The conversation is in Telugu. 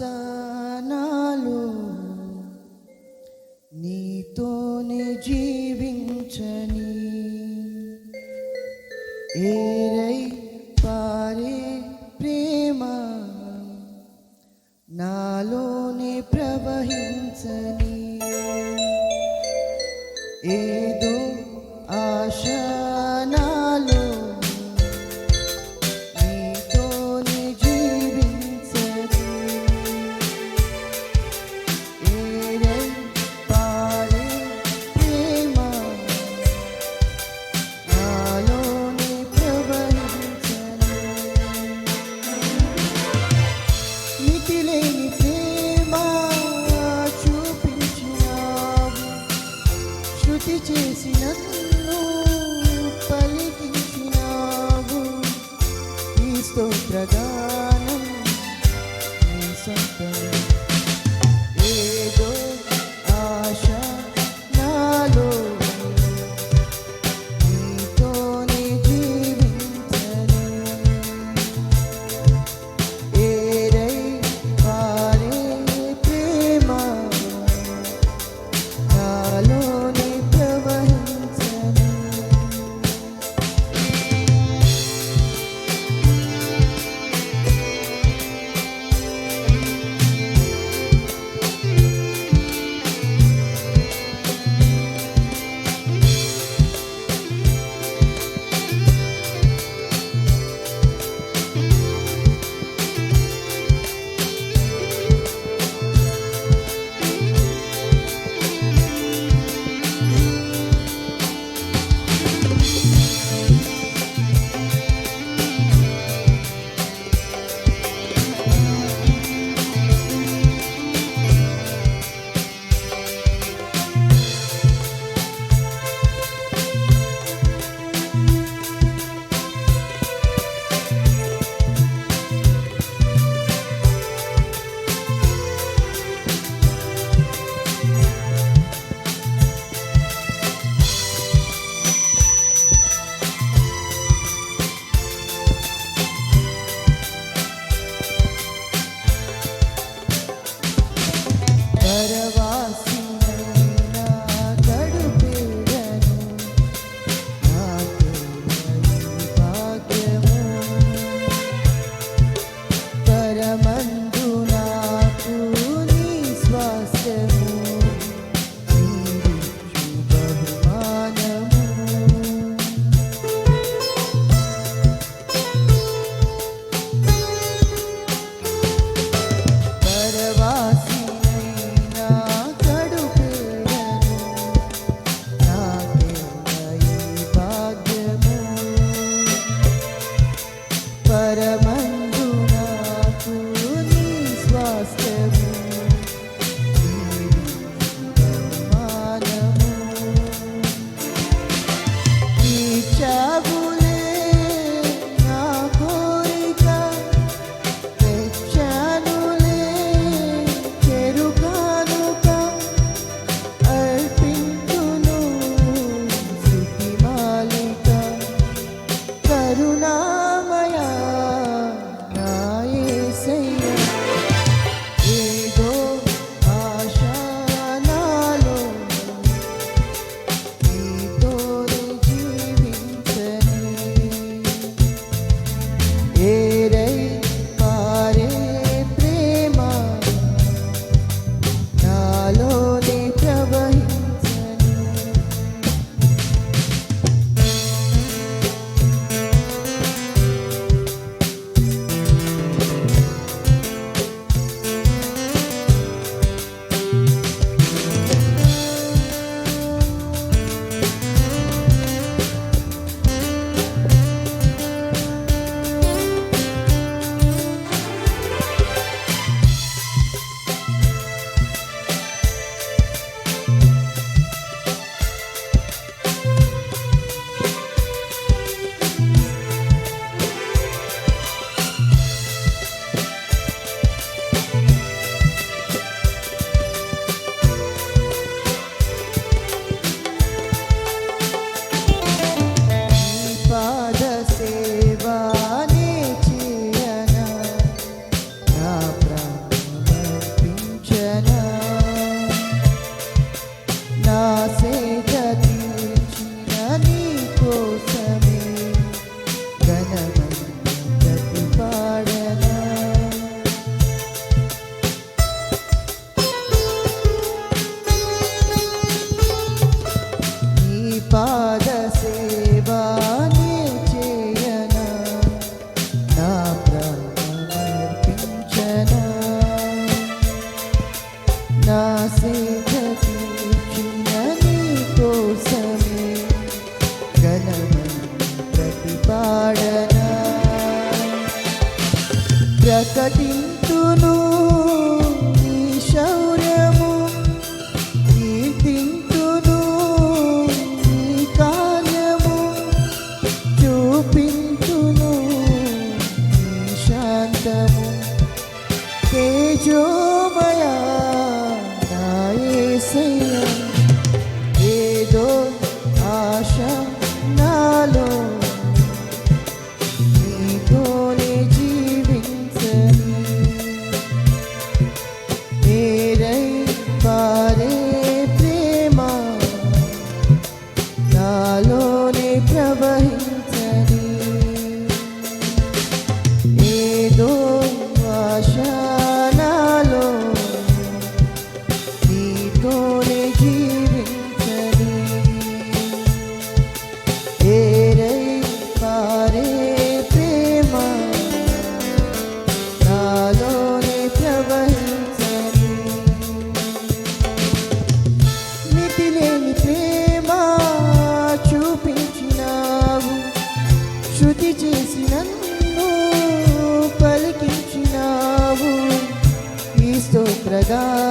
ఆసనాలు నీతోనే జీవించని ఏరై పారే ప్రేమ నాలోనే ప్రవహించని ఏ శృతి చేసి నన్ను పలికించినావు. ఈ స్తోత్రగా You know. see. Jagadishwar నన్ను పలికించినావు ఈ స్తోత్రగా